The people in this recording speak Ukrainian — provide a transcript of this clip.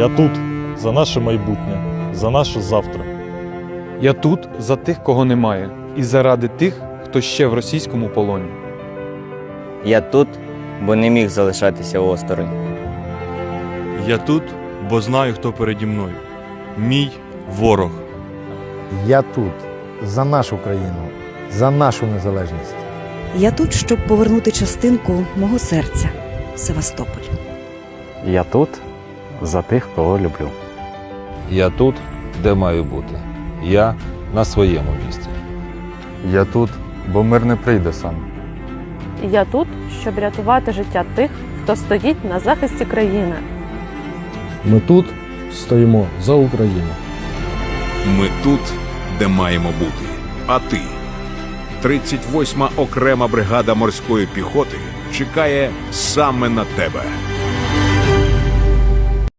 Я тут за наше майбутнє, за наше завтра. Я тут за тих, кого немає, і заради тих, хто ще в російському полоні. Я тут, бо не міг залишатися осторонь. Я тут, бо знаю, хто переді мною. Мій ворог. Я тут за нашу країну, за нашу незалежність. Я тут, щоб повернути частинку мого серця Севастополь. Я тут за тих, кого люблю. Я тут, де маю бути. Я на своєму місці. Я тут, бо мир не прийде сам. Я тут, щоб рятувати життя тих, хто стоїть на захисті країни. Ми тут стоїмо за Україну. Ми тут, де маємо бути. А ти? 38-ма окрема бригада морської піхоти чекає саме на тебе.